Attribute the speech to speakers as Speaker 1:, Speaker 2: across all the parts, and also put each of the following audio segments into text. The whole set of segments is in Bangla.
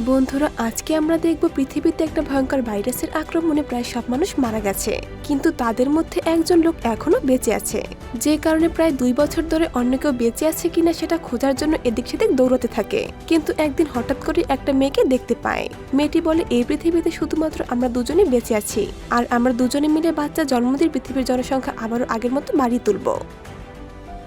Speaker 1: বন্ধুরা, আজকে আমরা দেখব পৃথিবীতে একটা ভয়ঙ্কর ভাইরাসের আক্রমণে প্রায় সব মানুষ মারা গেছে। কিন্তু তাদের মধ্যে একজন লোক এখনও বেঁচে আছে। যে কারণে প্রায় দুই বছর ধরে অন্য কেউ বেঁচে আছে কিনা সেটা খোঁজার জন্য এদিক সেদিক দৌড়তে থাকে। কিন্তু একদিন হঠাৎ করে একটা মেয়েকে দেখতে পায়। মেয়েটি বলে, এই পৃথিবীতে শুধুমাত্র আমরা দুজনেই বেঁচে আছি। আর আমরা দুজনে মিলে বাচ্চা জন্ম দিয়ে পৃথিবীর জনসংখ্যা আবারও আগের মতো বাড়িয়ে তুলবো।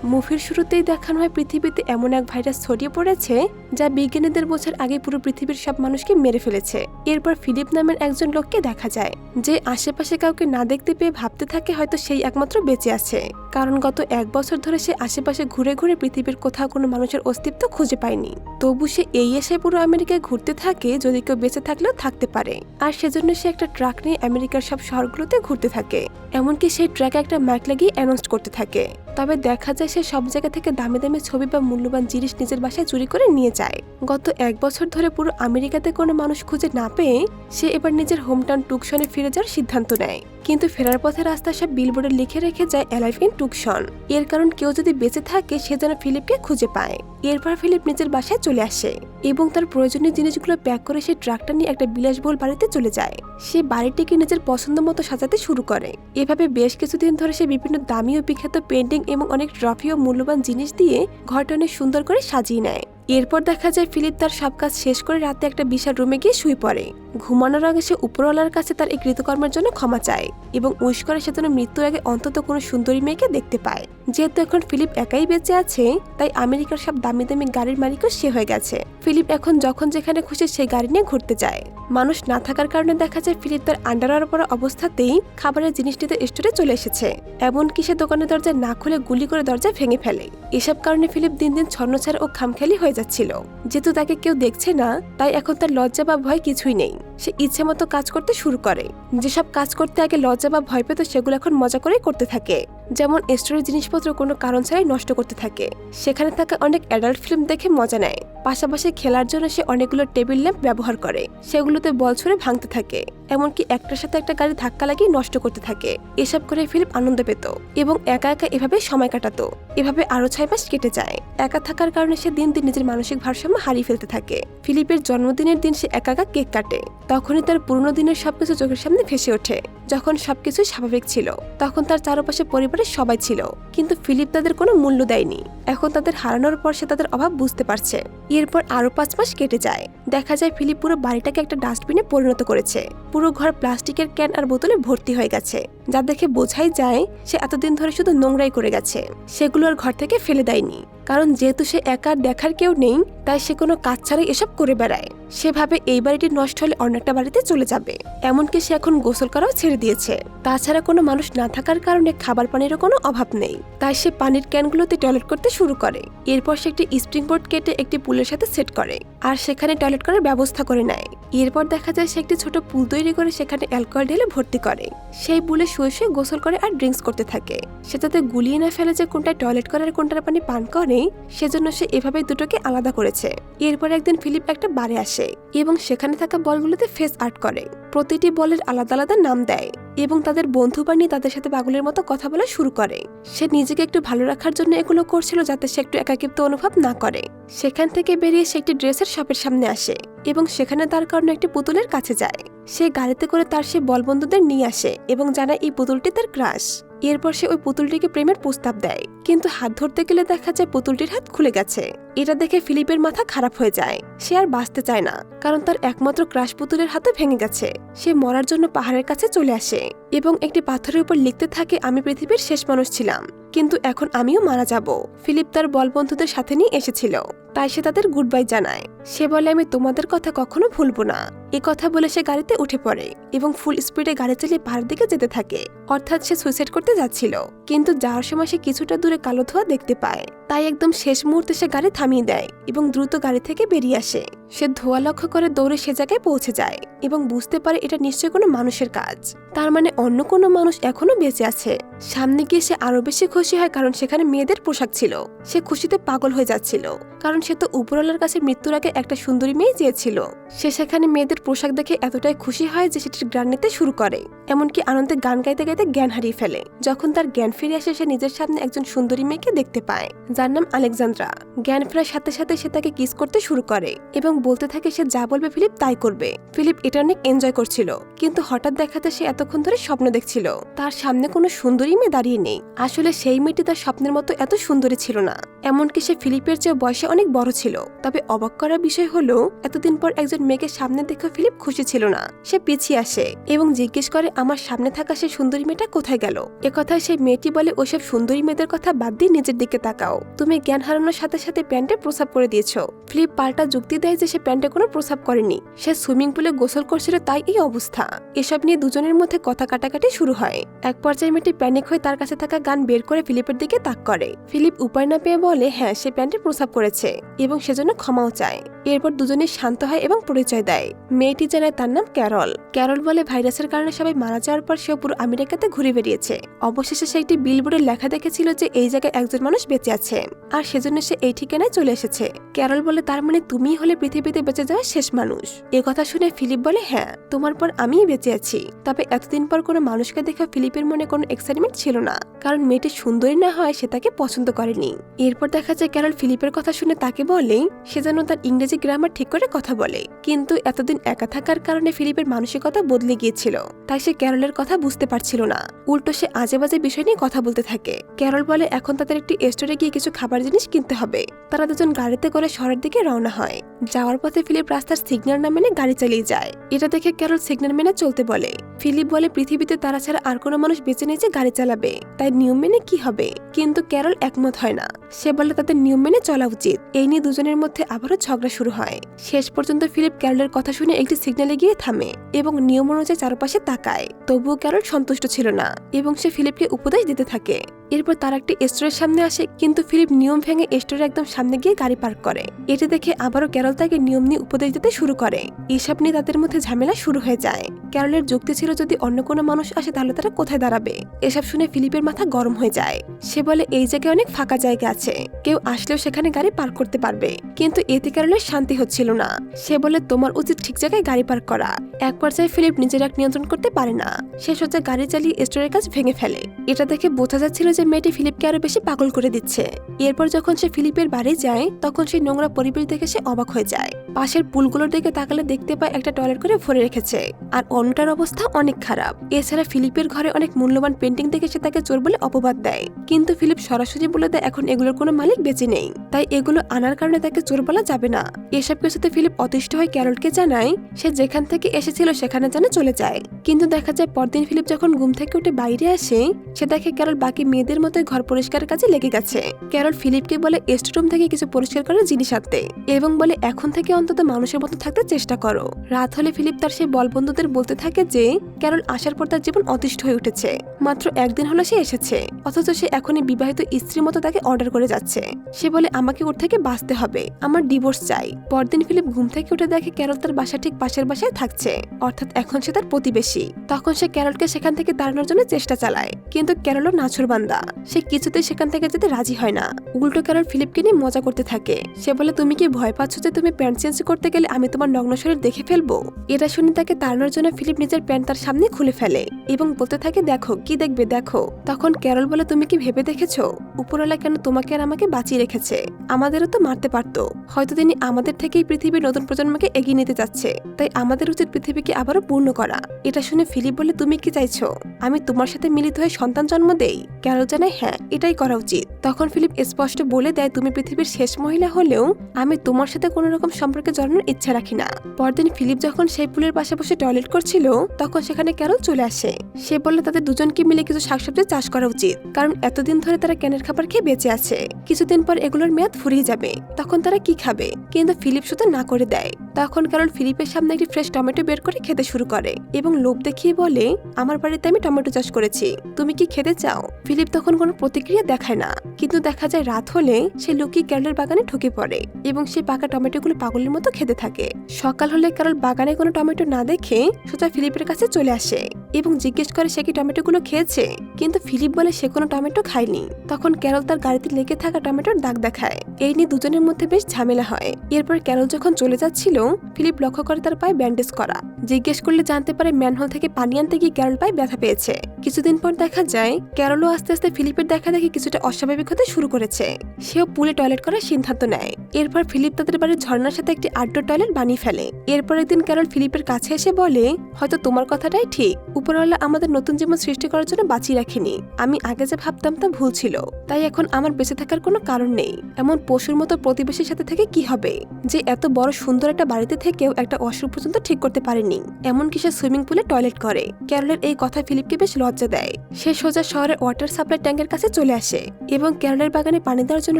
Speaker 1: মুভির শুরুতেই দেখানো হয় পৃথিবীতে এমন এক ভাইরাস ছড়িয়ে পড়েছে যা বিজ্ঞানীদের বোঝার আগে পুরো পৃথিবীর সব মানুষকে মেরে ফেলেছে। এরপর ফিলিপ নামের একজন লোককে দেখা যায়, যে আশেপাশে কাউকে না দেখতে পেয়ে ভাবতে থাকে হয়তো সেই একমাত্র বেঁচে আছে। কারণ গত এক বছর ধরে সে আশেপাশে ঘুরে ঘুরে পৃথিবীর কোথাও কোনো মানুষের অস্তিত্ব খুঁজে পায়নি। তবু সে এই এসে পুরো আমেরিকায় ঘুরতে থাকে, যদি কেউ বেঁচে থাকলেও থাকতে পারে। আর সেজন্য সে একটা ট্রাক নিয়ে আমেরিকার সব শহরগুলোতে ঘুরতে থাকে। এমনকি সেই ট্রাকে একটা মাইক লাগিয়ে অ্যানাউন্স করতে থাকে। তবে দেখা যায় সে সব জায়গা থেকে দামি দামি ছবি বা মূল্যবান জিনিস নিজের বাসায় চুরি করে নিয়ে যায়। গত এক বছর ধরে পুরো আমেরিকাতে কোনো মানুষ খুঁজে না পেয়ে সে এবার নিজের হোমটাউন টুকশনে ফিরে যাওয়ার সিদ্ধান্ত নেয়। কিন্তু ফেরার পথে রাস্তায় সব বিলবোর্ডে লিখে রেখে যায় অ্যালাইভ ইন টুকশন এর কারণ কেউ যদি বেঁচে থাকে, সে যেন ফিলিপকে খুঁজে পায়। এরপর ফিলিপ নিজের বাসায় চলে আসে এবং তার প্রয়োজনীয় জিনিসগুলো প্যাক করে সে ট্রাকটা নিয়ে একটা বিলাসবহুল বাড়িতে চলে যায়। সে বাড়িটিকে নিজের পছন্দ মতো সাজাতে শুরু করে। এভাবে বেশ কিছুদিন ধরে সে বিভিন্ন দামি ও বিখ্যাত পেন্টিং এবং অনেক ট্রফি ও মূল্যবান জিনিস দিয়ে ঘরটা অনেক সুন্দর করে সাজিয়ে নেয়। এরপর দেখা যায় ফিলিপ তার সব কাজ শেষ করে রাতে একটা বিশাল রুমে গিয়ে শুয়ে পড়ে। ঘুমানোর আগে সে উপরওয়ালার কাছে তার এই কৃতকর্মের জন্য ক্ষমা চায় এবং উইশ সে যেন মৃত্যুর আগে অন্তত কোনো সুন্দরী মেয়েকে দেখতে পায়। যেহেতু এখন ফিলিপ একাই বেঁচে আছে, তাই আমেরিকার সব দামি দামি গাড়ির মালিকও সে হয়ে গেছে। ফিলিপ এখন যখন যেখানে খুশি সেই গাড়ি নিয়ে ঘুরতে যায়। মানুষ না থাকার কারণে দেখা যায় ফিলিপ তার আন্ডারওয়ার পরা অবস্থাতেই খাবারের জিনিসটিতে স্টোরে চলে এসেছে। এমনকি সে দোকানের দরজা না খুলে গুলি করে দরজা ভেঙে ফেলে। এসব কারণে ফিলিপ দিন দিন ছন্নছাড়া ও খামখেয়ালি হয়ে যাচ্ছিল। যেহেতু তাকে কেউ দেখছে না, তাই এখন তার লজ্জা বা ভয় কিছুই নেই। সে ইচ্ছে মতো কাজ করতে শুরু করে। যেসব কাজ করতে আগে লজ্জা বা ভয় পেত, সেগুলো এখন মজা করেই করতে থাকে। যেমন স্টোরের জিনিসপত্র কোনো কারণ ছাড়াই নষ্ট করতে থাকে। সেখানে থাকা অনেক অ্যাডাল্ট ফিল্ম দেখে মজা নেয়। পাশাপাশি খেলার জন্য সে অনেকগুলো টেবিল ল্যাম্প ব্যবহার করে। সেগুলোতে বল ছুড়ে ভাঙতে থাকে। এমনকি একটার সাথে একটা গাড়ি ধাক্কা লাগিয়ে নষ্ট করতে থাকে। এসব করে ফিলিপ আনন্দ পেত এবং একা একা এভাবে সময় কাটাতো। এভাবে আরও ছয় মাস কেটে যায়। একা থাকার কারণে সে দিন দিন নিজের মানসিক ভারসাম্য হারিয়ে ফেলতে থাকে। ফিলিপের জন্মদিনের দিন সে একা একা কেক কাটে। তখনই তার পুরনো দিনের সবকিছু চোখের সামনে ভেসে ওঠে। যখন সবকিছু স্বাভাবিক ছিল, তখন তার চারপাশে সবাই ছিল কিন্তু ফিলিপ তাদের কোনো মূল্য দেয়নি। এখন তাদের হারানোর পর সে তাদের অভাব বুঝতে পারছে। এরপর আরও পাঁচ মাস কেটে যায়। দেখা যায় ফিলিপ পুরো বাড়িটাকে একটা ডাস্টবিনে পরিণত করেছে। পুরো ঘর প্লাস্টিকের ক্যান আর বোতলে ভর্তি হয়ে গেছে। যা দেখে বোঝাই যায়, সে এতদিন ধরে শুধু নোংরাই করে গেছে। সেগুলো আর ঘর থেকে ফেলে দেয়নি। কারণ যেহেতু সে একা দেখার কেউ নেই, তাই সে কোনো কাজ ছাড়াই এসব করে বেড়ায়। সেভাবে এই বাড়িটি নষ্ট হলে অন্য একটা বাড়িতে চলে যাবে। এমনকি সে এখন গোসল করাও ছেড়ে দিয়েছে। তাছাড়া কোনো মানুষ না থাকার কারণে খাবার পানিরও কোনো অভাব নেই। তাই সে পানির ক্যানগুলোতে টয়লেট করতে শুরু করে। এরপর সে একটি স্প্রিং বোর্ড কেটে একটি পুলের সাথে সেট করে আর সেখানে টয়লেট করার ব্যবস্থা করে নেয়। এরপর দেখা যায় সে একটি ছোট পুল তৈরি করে সেখানে অ্যালকোহল ঢেলে ভর্তি করে। সেই পুলে শুয়ে শুয়ে গোসল করে আর ড্রিঙ্কস করতে থাকে। সে যাতে গুলিয়ে না ফেলে যে কোনটায় টয়লেট করে আর কোনটার পানি পান করে, সেজন্য সে এভাবে দুটোকে আলাদা করেছে। এরপর একদিন ফিলিপ একটা বারে আসে এবং সেখানে থাকা বলগুলোতে ফেস আর্ট করে। প্রতিটি বলের আলাদা আলাদা নাম দেয়। এবং তাদের বন্ধু বানিয়ে তাদের সাথে পাগলের মতো কথা বলা শুরু করে। সে নিজেকে একটু ভালো রাখার জন্য এগুলো করছিল যাতে সে একটু একাকিত্ব অনুভব না করে। সেখান থেকে বেরিয়ে সে একটি ড্রেসের শপের সামনে আসে এবং সেখানে তার কারণে একটি পুতুলের কাছে যায়। সে গাড়িতে করে তার সে বলবন্ধুদের নিয়ে আসে এবং জানায় এই পুতুলটি তার ক্রাশ। এরপর সে ওই পুতুলটিকে প্রেমের প্রস্তাব দেয়। কিন্তু হাত ধরতে গেলে দেখা যায় পুতুলটির হাত খুলে গেছে। এটা দেখে ফিলিপের মাথা খারাপ হয়ে যায়। সে আর বাঁচতে চায় না, কারণ তার একমাত্র ক্রাশ পুতুলের হাতে ভেঙে গেছে। সে মরার জন্য পাহাড়ের কাছে চলে আসে এবং একটি পাথরের উপর লিখতে থাকে, আমি পৃথিবীর শেষ মানুষ ছিলাম, কিন্তু এখন আমিও মারা যাব। ফিলিপ তার বলবন্ধুদের সাথে নিয়ে এসেছিল। তাই সে তাদের গুড বাই জানায়। সে বলে, আমি তোমাদের কথা কখনো ভুলবো না। এ কথা বলে সে গাড়িতে উঠে পড়ে এবং ফুল স্পিডে গাড়ি চালিয়ে পাহাড়ের দিকে যেতে থাকে। অর্থাৎ সে সুইসাইড করতে যাচ্ছিল, কিন্তু যাওয়ার সময় সে কিছুটা দূরে কালো ধোয়া দেখতে পায়। তাই একদম শেষ মুহূর্তে সে গাড়ি থামিয়ে দেয় এবং দ্রুত গাড়ি থেকে বেরিয়ে আসে। সে ধোয়া লক্ষ্য করে দৌড়ে সে জায়গায় পৌঁছে যায় এবং বুঝতে পারে এটা নিশ্চয়ই কোনো মানুষের কাজ। তার মানে অন্য কোনো মানুষ এখনও বেঁচে আছে। সামনে গিয়ে সে আরও বেশি খুশি হয় কারণ সেখানে মেয়েদের পোশাক ছিল। সে খুশিতে পাগল হয়ে যাচ্ছিল। কারণ সে তো উপরওয়ালার কাছে মৃত্যুর আগে একটা সুন্দরী মেয়ে চেয়েছিল। সে সেখানে মেয়েদের পোশাক দেখে এতটাই খুশি হয় যে সেটির গান নিতে শুরু করে। এমনকি আনন্দে গান গাইতে গাইতে জ্ঞান হারিয়ে ফেলে। যখন তার জ্ঞান ফিরে আসে, সে নিজের সামনে একজন সুন্দরী মেয়েকে দেখতে পায়। যার নাম আলেকজান্দ্রা। জ্ঞান ফেরার সাথে সাথে সে তাকে কিস করতে শুরু করে এবং বলতে থাকে সে যা বলবে ফিলিপ তাই করবে। ফিলিপ এটা অনেক এনজয় করছিল, কিন্তু হঠাৎ দেখাতে সে এতক্ষণ ধরে স্বপ্ন দেখছিল। তার সামনে কোনো সুন্দরী মেয়ে দাঁড়িয়ে নেই। আসলে সেই মেয়েটি তার স্বপ্নের মতো এত সুন্দরী ছিল না। এমনকি সে ফিলিপের চেয়ে বয়সে অনেক বড় ছিল। তবে অবাক করার বিষয় হলো, এতদিন পর একজন মেয়েকে সামনে দেখে ফিলিপ খুশি ছিল না। সে পিছিয়ে আসে এবং জিজ্ঞেস করে, আমার সামনে থাকা সেই সুন্দরী মেয়েটা কোথায় গেল? কথায় সেই মেয়েটি বলে, ওসব সুন্দরী মেয়েদের কথা বাদ দিয়ে নিজের দিকে তাকাও। তুমি জ্ঞান হারানোর সাথে সাথে প্যান্টে প্রসাব করে দিয়েছ। ফিলিপ পাল্টা যুক্তি দেয় যে সে প্যান্টে কোনো প্রসাব করেনি। সে সুইমিং পুলে গোসল করছিল তাই এই অবস্থা। এসব নিয়ে দুজনের মধ্যে কথা কাটাকাটি শুরু হয়। এক পর্যায়ে মেয়েটি প্যানিক হয়ে তার কাছে থাকা গান বের করে ফিলিপের দিকে তাক করে। ফিলিপ উপায় না পেয়ে বলে হ্যাঁ সে প্যান্টে প্রসাব করেছে এবং সেজন্য ক্ষমাও চায়। এরপর দুজনে শান্ত হয় এবং পরিচয় দেয়। মেয়েটি জানায় তার নাম ক্যারল। ক্যারল বলে, ভাইরাসের কারণে সবাই মারা যাওয়ার পর সেও পুরো আমেরিকাতে ঘুরে বেরিয়েছে অবশেষে সে একটি বিলবোর্ডে লেখা দেখেছিল যে এই জায়গায় একজন মানুষ বেঁচে আছে, আর সেজন্য সে এই ঠিকানায় চলে এসেছে। ক্যারল বলে, তার মানে তুমি হলে পৃথিবীতে বেঁচে যাওয়া শেষ মানুষ। এ কথা শুনে ফিলিপ বলে হ্যাঁ তোমার পর আমিই বেঁচে আছি। তবে এতদিন পর কোনো মানুষকে দেখে ফিলিপের মনে কোনো এক্সাইটমেন্ট ছিল না। কারণ মেয়েটি সুন্দরী না হয় সে তাকে পছন্দ করেনি। এরপর দেখা যায় ক্যারল ফিলিপের কথা শুনে তাকে বলে সে যেন তার ইংরেজি গ্রামার ঠিক করে কথা বলে। কিন্তু এতদিন একা থাকার কারণে ফিলিপের মানসিকতা বদলে গিয়েছিল। তাই সে ক্যারলের কথা বুঝতে পারছিল না। উল্টো সে আজে বাজে বিষয় নিয়ে কথা বলতে থাকে। ক্যারল বলে, এখন তাদের একটি স্টোরে গিয়ে কিছু খাবার জিনিস কিনতে হবে। তারা দুজন গাড়িতে করে শহরের দিকে রওনা হয়। যাওয়ার পথে ফিলিপ রাস্তার সিগন্যাল না মেনে গাড়ি চালিয়ে যায়। এটা দেখে ক্যারল সিগন্যাল মেনে চলতে বলে। ফিলিপ বলে, পৃথিবীতে তারা ছাড়া আর কোনো মানুষ বেঁচে যে গাড়ি চালাবে। তাই নিয়ম মেনে কি হবে? কিন্তু ক্যারল একমত হয় না। সে বলে, তাদের নিয়ম মেনে চলা উচিত। এই নিয়ে দুজনের মধ্যে আবারও ঝগড়া শুরু হয়। শেষ পর্যন্ত ফিলিপ ক্যারলের কথা শুনে একটি সিগন্যালে গিয়ে থামে এবং নিয়ম অনুযায়ী চারপাশে তাকায়। তবুও ক্যারল সন্তুষ্ট ছিল না এবং সে ফিলিপকে উপদেশ দিতে থাকে। এরপর তার একটি স্টোরের সামনে আসে, কিন্তু ফিলিপ নিয়ম ভেঙে স্টোরের একদম সামনে গিয়ে গাড়ি পার্ক করে। এটা দেখে আবারও ক্যারল তাকে নিয়ম নিয়ে উপদেশ দিতে শুরু করে। এসব নিয়ে তাদের মধ্যে ঝামেলা শুরু হয়ে যায়। ক্যারলের যুক্তি ছিল, যদি অন্য কোনো মানুষ আসে, তাহলে তারা কোথায় দাঁড়াবে? এসব শুনে ফিলিপের মাথা গরম হয়ে যায়। সে বলে, এই জায়গায় অনেক ফাঁকা জায়গা আছে। কেউ আসলেও সেখানে গাড়ি পার্ক করতে পারবে। কিন্তু এতে ক্যারলের শান্তি হচ্ছিল না। সে বলে, তোমার উচিত ঠিক জায়গায় গাড়ি পার্ক করা। এক পর্যায়ে ফিলিপ নিজের এক নিয়ন্ত্রণ করতে পারে না। সে সোজা গাড়ি চালিয়ে স্টোরের কাজ ভেঙে ফেলে। এটা দেখে বোঝা যাচ্ছিল যে মেয়েটি ফিলিপকে আরও বেশি পাগল করে দিচ্ছে। এরপর যখন সে ফিলিপের বাড়ি যায়, তখন সেই নোংরা পরিবেশ দেখে সে অবাক হয়ে যায়। পাশের পুলগুলোর দিকে তাকালে দেখতে পায় একটা টয়লেট করে ভরে রেখেছে। আর অন্যটার অবস্থা অনেক খারাপ। এছাড়া ফিলিপের ঘরে অনেক মূল্যবান পেন্টিং দেখে সে তাকে চোর বলে অপবাদ দেয়। কিন্তু ফিলিপ সরাসরি বলে দেয়, এখন এগুলোর কোনো মালিক বেঁচে নেই। তাই এগুলো আনার কারণে তাকে চোর বলা যাবে না। এসব কিছুতে ফিলিপ অতিষ্ঠ হয়ে ক্যারলকে জানায়, সে যেখান থেকে এসেছিল সেখানে যেন চলে যায়। কিন্তু দেখা যায় পরদিন ফিলিপ যখন ঘুম থেকে উঠে বাইরে আসে, সে দেখে ক্যারল বাকি মেয়েদের মতোই ঘর পরিষ্কারের কাজে লেগে গেছে। ক্যারল ফিলিপকে বলে স্টোরুম থেকে কিছু পরিষ্কার করার জিনিস আনতে। এবং বলে, এখন থেকে অন্তত মানুষের মতো থাকতে চেষ্টা করো। রাত হলে ফিলিপ তার সেই বল বন্ধুদের বলতে থাকে যে, ক্যারল আসার পর তার জীবন অতিষ্ঠ হয়ে উঠেছে। মাত্র একদিন হলো সে এসেছে। অথচ সে এখনই বিবাহিত স্ত্রীর মতো তাকে অর্ডার করে যাচ্ছে। সে বলে, আমাকে ওর থেকে বাঁচতে হবে। আমার ডিভোর্স চাই। পরদিন ফিলিপ ঘুম থেকে উঠে দেখে ক্যারল তার বাসা ঠিক পাশের বাসায় থাকছে। অর্থাৎ এখন সে তার প্রতিবেশী। তখন সে ক্যারলকে সেখান থেকে দাঁড়ানোর জন্য চেষ্টা চালায়। কিন্তু ক্যারলও নাছুরবান্দা। সে কিছুতেই সেখান থেকে যেতে রাজি হয় না। উল্টো ক্যারল ফিলিপকে নিয়ে মজা করতে থাকে। সে বলে, তুমি কি ভয় পাচ্ছ যে তুমি প্যান্ট চেঞ্জ করতে গেলে আমি তোমার নগ্ন শরীর দেখে ফেলব। এটা শুনে তাকে তাড়ানোর জন্য ফিলিপ নিজের প্যান্ট তার সামনে খুলে ফেলে এবং বলতে থাকে, দেখো, কি দেখবে, দেখো। তখন ক্যারল বলে, তুমি কি ভেবে দেখেছ? উপরওয়ালা কেন তোমাকে আর আমাকে বাঁচিয়ে রেখেছে? আমাদেরও তো মারতে পারতো। হয়তো তিনি আমাদের থেকেই পৃথিবীর নতুন প্রজন্মকে এগিয়ে নিতে যাচ্ছে তাই আমাদের উচিত পৃথিবীকে আবারও পূর্ণ করা। এটা শুনে ফিলিপ বলে, তুমি কি চাইছো? আমি তোমার সাথে মিলিত হয়ে সন্তান জন্ম দেই? ক্যারল জানায় হ্যাঁ এটাই করা উচিত। তখন ফিলিপ স্পষ্ট বলে দেয়, তুমি পৃথিবীর শেষ মহিলা হলেও আমি তোমার সাথে কোনো রকম সম্পর্কে জড়ানোর ইচ্ছা রাখি না। পরদিন ফিলিপ যখন সেই পুলের পাশে বসে টয়লেট করছিল, তখন সেখানে ক্যারল চলে আসে। সে বললে, তাদের দুজনকে মিলে কিছু শাকসবজি চাষ করা উচিত, কারণ এতদিন ধরে তারা ক্যানের খাবার খেয়ে বেঁচে আছে। কিছুদিন পর এগুলোর মেয়াদ ফুরিয়ে যাবে, তখন তারা কি খাবে? কিন্তু ফিলিপ শুধু না করে দেয়। তখন কারণ ফিলিপের সামনে একটি ফ্রেশ টমেটো বের করে খেতে শুরু করে এবং লোভ দেখিয়ে বলে, আমার বাড়িতে আমি টমেটো চাষ করেছি, তুমি কি খেতে চাও? ফিলিপ তখন কোনো প্রতিক্রিয়া দেখায় না। কিন্তু দেখা যায় রাত হলে সে লুকিয়ে ক্যারলের বাগানে ঢুকে পড়ে এবং সে পাকা টমেটোগুলো পাগলের মতো খেতে থাকে। সকাল হলে ক্যারল বাগানে কোনো টমেটো না দেখে সোজা ফিলিপের কাছে চলে আসে এবং জিজ্ঞেস করে সে কি টমেটোগুলো খেয়েছে। কিন্তু ফিলিপ বলে সে কোনো টমেটো খায়নি। তখন ক্যারল তার গাড়িতে লেগে থাকা টমেটোর দাগ দেখায়। এই নিয়ে দুজনের মধ্যে বেশ ঝামেলা হয়। এরপর ক্যারল যখন চলে যাচ্ছিল, ফিলিপ লক্ষ্য করে তার পায়ে ব্যান্ডেজ করা। জিজ্ঞেস করলে জানতে পারে ম্যানহোল থেকে পানি আনতে গিয়ে ক্যারল পায়ে ব্যথা পেয়েছে। কিছুদিন পর দেখা যায় ক্যারলও আস্তে আস্তে ফিলিপের দেখা দেখে কিছুটা অস্বাভাবিক হতে শুরু করেছে। সেও পুলে টয়লেট করার সিদ্ধান্ত নেয়। এরপর ফিলিপ তাদের বাড়ির ঝর্ণার সাথে একটি আউটডোর টয়লেট বানিয়ে ফেলে। এরপর একদিন ক্যারল ফিলিপের কাছে এসে বলে, হয়তো তোমার কথাটাই ঠিক। উপরওয়ালা আমাদের নতুন জীবন সৃষ্টি করার জন্য বাঁচিয়ে রাখিনি। আমি আগে যে ভাবতাম তা ভুল ছিল। তাই এখন আমার বেঁচে থাকার কোনো কারণ নেই। এমন পশুর মতো প্রতিবেশীর সাথে থেকে কি হবে? যে এত বড় সুন্দর একটা বাড়িতে থেকেও একটা অসুখ পর্যন্ত ঠিক করতে পারেনি। এমনকি সে সুইমিং পুলে টয়লেট করে। ক্যারলের এই কথা ফিলিপকে বেশ লজ্জা দেয়। সে সোজা শহরের ওয়াটার সাপ্লাই ট্যাঙ্কের কাছে চলে আসে এবং ক্যারলের বাগানে পানি দেওয়ার জন্য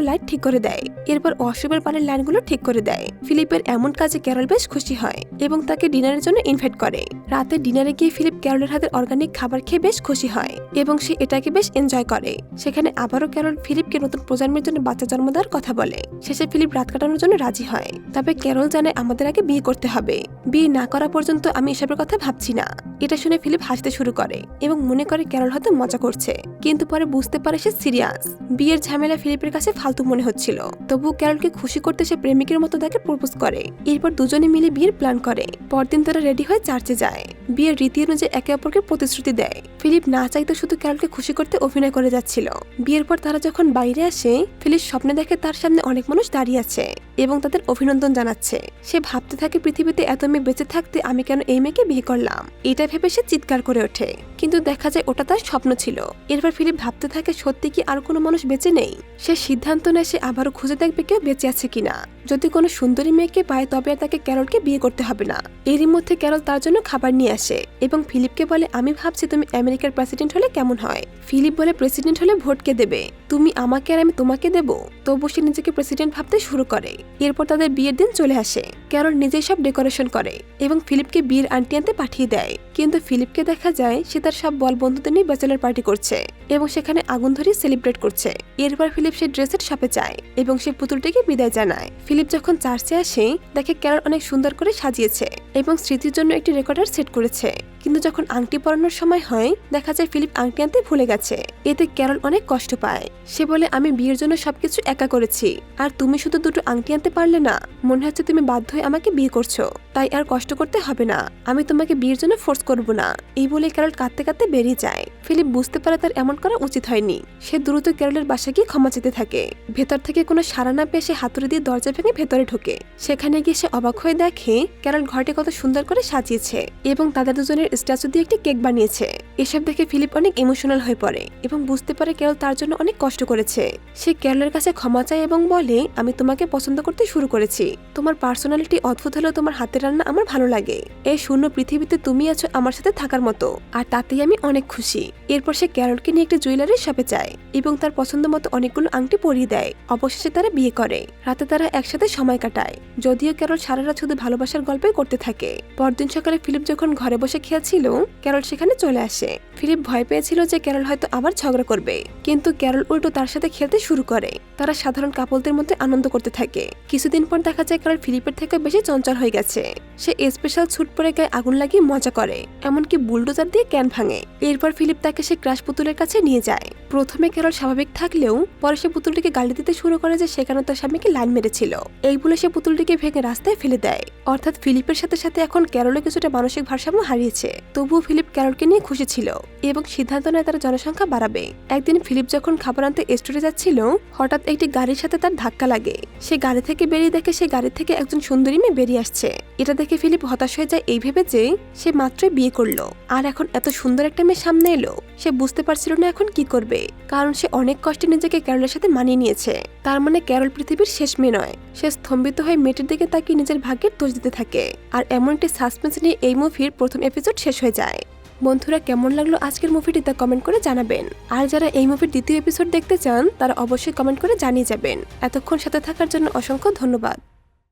Speaker 1: লাইট ঠিক করে দেয়। এরপর অশুভের পানির লাইনগুলো ঠিক করে দেয়। ফিলিপের এমন কাজে ক্যারল বেশ খুশি হয় এবং তাকে ডিনারের জন্য ইনভাইট করে। রাতে ডিনারে গিয়ে ফিলিপ ক্যারলের হাতের অর্গানিক খাবার খেয়ে বেশ খুশি হয় এবং সে এটাকে বেশ এনজয় করে। সেখানে আবারও ক্যারল ফিলিপকে নতুন প্রজন্মের জন্য বাচ্চা জন্ম দেওয়ার কথা বলে। শেষে ফিলিপ রাত কাটানোর জন্য রাজি হয়। তবে ক্যারল জানে আমাদের আগে বিয়ে করতে হবে। বিয়ে না করা পর্যন্ত আমি এসবের কথা ভাবছি না। এটা শুনে ফিলিপ হাসতে শুরু করে এবং মনে করে ক্যারল হয়তো মজা করছে। কিন্তু পরে বুঝতে পারে সে সিরিয়াস বিয়ের ঝামেলা ফিলিপের কাছে ফালতু মনে হচ্ছিল। তবু ক্যারলকে খুশি করতে সে প্রেমিকের মতো তাকে প্রপোজ করে। এরপর দুজনে মিলে বিয়ের প্ল্যান করে। পরদিন তারা রেডি হয়ে চার্চে যায়। বিয়ের রীতি অনুযায়ী একে অপরকে প্রতিশ্রুতি দেয়। ফিলিপ না চাইতে শুধু ক্যারলকে খুশি করতে অভিনয় করে যাচ্ছিল। বিয়ের পর তারা যখন বাইরে আসে, ফিলিপ স্বপ্নে দেখে তার সামনে অনেক মানুষ দাঁড়িয়ে আছে। এবং তাদের অভিনন্দন জানাচ্ছে। সে ভাবতে থাকে পৃথিবীতে এত মেয়ে বেঁচে থাকতে আমি কেন এই মেয়েকে বিয়ে করলাম? এটা ভেবে সে চিৎকার করে ওঠে। কিন্তু দেখা যায় ওটা তার স্বপ্ন ছিল। এরপর ফিলিপ ভাবতে থাকে, সত্যি কি আর কোনো মানুষ বেঁচে নেই? সে সিদ্ধান্ত নেয় সে আবারও খুঁজে দেখবে কেউ বেঁচে আছে কিনা। যদি কোনো সুন্দরী মেয়েকে পায়, তবে আর তাকে ক্যারলকে বিয়ে করতে হবে না। এরই মধ্যে ক্যারল তার জন্য খাবার নিয়ে আসে এবং ফিলিপকে বলে, আমি ভাবছি তুমি আমেরিকার প্রেসিডেন্ট হলে কেমন হয়? ফিলিপ বলে, প্রেসিডেন্ট হলে ভোটকে দেবে। তুমি আমাকে আর আমি তোমাকে দেব? তবু সে নিজেকে প্রেসিডেন্ট ভাবতে শুরু করে। এরপর তাদের বিয়ের দিন চলে আসে। ক্যারল নিজেই সব ডেকোরেশন করে এবং ফিলিপকে বিয়ের আন্টি আনতে পাঠিয়ে দেয়। কিন্তু ফিলিপকে দেখা যায় সে তার সব বল বন্ধুদের নিয়ে ব্যাচেলার পার্টি করছে এবং সেখানে আগুন ধরিয়ে সেলিব্রেট করছে। এরপর ফিলিপ সে ড্রেসের শপে যায় এবং সে পুতুলটিকে বিদায় জানায়। ফিলিপ যখন চার্চে আসে, দেখে ক্যারল অনেক সুন্দর করে সাজিয়েছে এবং স্মৃতির জন্য একটি রেকর্ডার সেট করেছে। কিন্তু যখন আংটি পরানোর সময় হয়, দেখা যায় ফিলিপ আংটি আনতে ভুলে গেছে। এতে ক্যারল অনেক কষ্ট পায়। সে বলে, আমি বিয়ের জন্য সবকিছু একা করেছি। আর তুমি শুধু দুটো আংটি আনতে পারলে না। মনে হচ্ছে তুমি বাধ্য হয়ে আমাকে বিয়ে করছ। তাই আর কষ্ট করতে হবে না। আমি তোমাকে বিয়ের জন্য ফোর্স করব না। এই বলে ক্যারল কাঁদতে কাঁদতে বেরিয়ে যায়। ফিলিপ বুঝতে পারে তার এমন করা উচিত হয়নি। সে দ্রুত ক্যারলের বাসা গিয়ে ক্ষমা চেতে থাকে। ভেতর থেকে কোনো সাড়া না পেয়ে সে হাতুড়ি দিয়ে দরজা ভেঙে ভেতরে ঢোকে। সেখানে গিয়ে সে অবাক হয়ে দেখে ক্যারল ঘরটি কত সুন্দর করে সাজিয়েছে। এবং তাদের দুজনের স্ট্যাচু দিয়ে একটি কেক বানিয়েছে, এসব দেখে ফিলিপ অনেক ইমোশনাল হয়ে পড়ে এবং বুঝতে পারে ক্যারল তার জন্য অনেক কষ্ট করেছে। সে ক্যারলের কাছে ক্ষমা চায় এবং বলে, আমি তোমাকে পছন্দ করতে শুরু করেছি। তোমার পার্সোনালিটি অদ্ভুত হলেও তোমার হাতের রান্না আমার ভালো লাগে। এই শূন্য পৃথিবীতে তুমি আছো আমার সাথে থাকার মতো। আর তাতেই আমি অনেক খুশি। এরপর সে ক্যারলকে নিয়ে একটি জুয়েলারির শপে যায় এবং তার পছন্দ মতো অনেকগুলো আংটি পরিয়ে দেয়। অবশেষে তারা বিয়ে করে। রাতে তারা একসাথে সময় কাটায়। যদিও ক্যারল সারা রাত শুধু ভালোবাসার গল্পই করতে থাকে। পরদিন সকালে ফিলিপ যখন ঘরে বসে খেয়েছিল ক্যারল সেখানে চলে আসে। ফিলিপ ভয় পেয়েছিল যে ক্যারল হয়তো আবার ঝগড়া করবে। কিন্তু ক্যারল উল্টো তার সাথে খেলতে শুরু করে। তারা সাধারণ কাপলদের মধ্যে আনন্দ করতে থাকে। কিছুদিন পর দেখা যায় ক্যারল ফিলিপের থেকে বেশি চঞ্চল হয়ে গেছে। সে স্পেশাল ছুট পরে গায়ে আগুন লাগিয়ে মজা করে, এমনকি বুলডোজার দিয়ে ক্যান ভাঙে। এরপর ফিলিপ তাকে সে ক্রাশ পুতুলের কাছে নিয়ে যায়। প্রথমে ক্যারল স্বাভাবিক থাকলেও পরে সে পুতুলটিকে গালি দিতে শুরু করে যে সেখানে তার স্বামীকে লাইন মেরেছিল। এই বলে সে পুতুলটিকে ভেঙে রাস্তায় ফেলে দেয়। অর্থাৎ ফিলিপের সাথে সাথে এখন ক্যারলও কিছুটা মানসিক ভারসাম্য হারিয়েছে। তবুও ফিলিপ ক্যারলকে নিয়ে খুশি ছিল। এবং সিদ্ধান্ত নেয় তারা জনসংখ্যা বাড়াবে। একদিন ফিলিপ যখন খাবার আনতে স্টোরে যাচ্ছিল, হঠাৎ একটি গাড়ির সাথে তার ধাক্কা লাগে। সে গাড়ি থেকে বেরিয়ে দেখে সে গাড়ি থেকে একজন সুন্দরী মেয়ে বেরিয়ে আসছে। এটা দেখে ফিলিপ হতাশ হয়ে যায় এই ভেবে যে, সে মাত্রই বিয়ে করল। আর এখন এত সুন্দর একটা মেয়ে সামনে এলো। সে বুঝতে পারছিল না এখন কি করবে। কারণ সে অনেক কষ্টে নিজেকে ক্যারলের সাথে মানিয়ে নিয়েছে। তার মানে ক্যারল পৃথিবীর শেষ মেয়ে নয়। সে স্তম্ভিত হয়ে মেয়েটির দিকে তাকে নিজের ভাগ্যের দোষ দিতে থাকে। আর এমন একটি সাসপেন্স নিয়ে এই মুভির প্রথম এপিসোড শেষ হয়ে যায়। বন্ধুরা, কেমন লাগল আজকের মুভিটি তা কমেন্ট করে জানাবেন। আর যারা এই মুভির দ্বিতীয় এপিসোড দেখতে চান, তারা অবশ্যই কমেন্ট করে জানিয়ে যাবেন। এতক্ষণ সাথে থাকার জন্য অসংখ্য ধন্যবাদ।